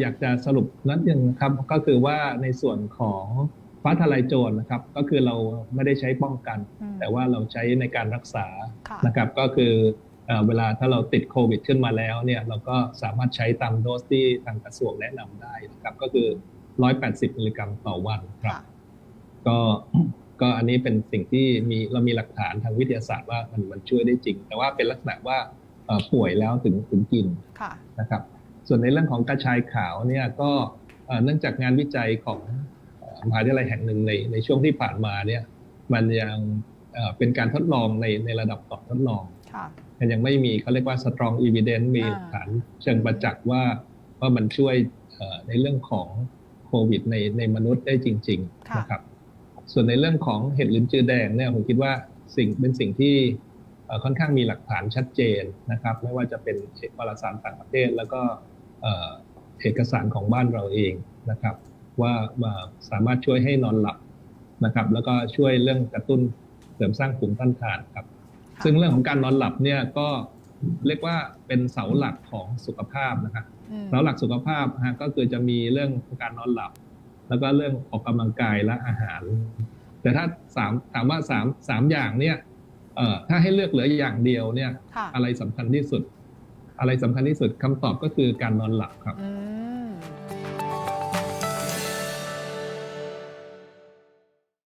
อยากจะสรุปนั้นยังครับก็คือว่าในส่วนของฟ้าทลายโจรนะครับ ก็คือเราไม่ได้ใช้ป้องกันอืมแต่ว่าเราใช้ในการรักษาค่ะนะครับ ก็คือเอ่อเวลาถ้าเราติดโควิดขึ้นมาแล้วเนี่ยเราก็สามารถใช้ตามโดสที่ทางกระทรวงแนะนำได้นะครับ ก็คือ 180 มิลลิกรัมต่อวันครับค่ะก็ก็อันนี้เป็นสิ่งที่มีเรามีหลักฐานทางวิทยาศาสตร์ว่ามันมันช่วยได้จริง แต่ว่าเป็นลักษณะว่าเอ่อป่วยแล้วถึงถึงกินค่ะนะครับ ส่วนในเรื่องของกระชายขาวเนี่ยก็เอ่อเนื่องจากงานวิจัยของเอ่อมหาวิทยาลัยแห่งหนึ่งในในช่วงที่ผ่านมาเนี่ยมันยังเอ่อเป็นการทดลองในในระดับต่อทดลองค่ะมันยังไม่มีเขาเรียกว่า strong evidence มีอ่าหลักฐานเชิงประจักษ์ว่าว่ามันช่วยเอ่อในเรื่องของโควิดในในมนุษย์ได้จริงค่ะๆนะครับ ส่วนในเรื่องของเห็ดลิ้นจือแดงเนี่ยผมคิดว่าสิ่งเป็นสิ่งที่เอ่อค่อนข้างมีหลักฐานชัดเจนนะครับ ไม่ว่าจะเป็นเอกวารสารต่างประเทศแล้วก็ เอ่อเอกสารของบ้านเราเองนะครับว่าว่าสามารถช่วยให้นอนหลับนะครับ แล้วก็ช่วยเรื่องกระตุ้นเสริมสร้างภูมิต้านทานครับค่ะซึ่งเรื่องของการนอนหลับเนี่ยก็เรียกว่าเป็นเสาหลักของสุขภาพนะครับอืมเสาหลักสุขภาพฮะก็คือจะมีเรื่องของการนอนหลับ แล้วก็เรื่องออกกำลังกายและอาหาร แต่ถ้าสามถามว่าสามสามอย่างเนี่ยเอ่อถ้าให้เลือกเหลืออย่างเดียวเนี่ยค่ะอะไรสำคัญที่สุด อะไรสำคัญที่สุดคำตอบก็คือการนอนหลับครับ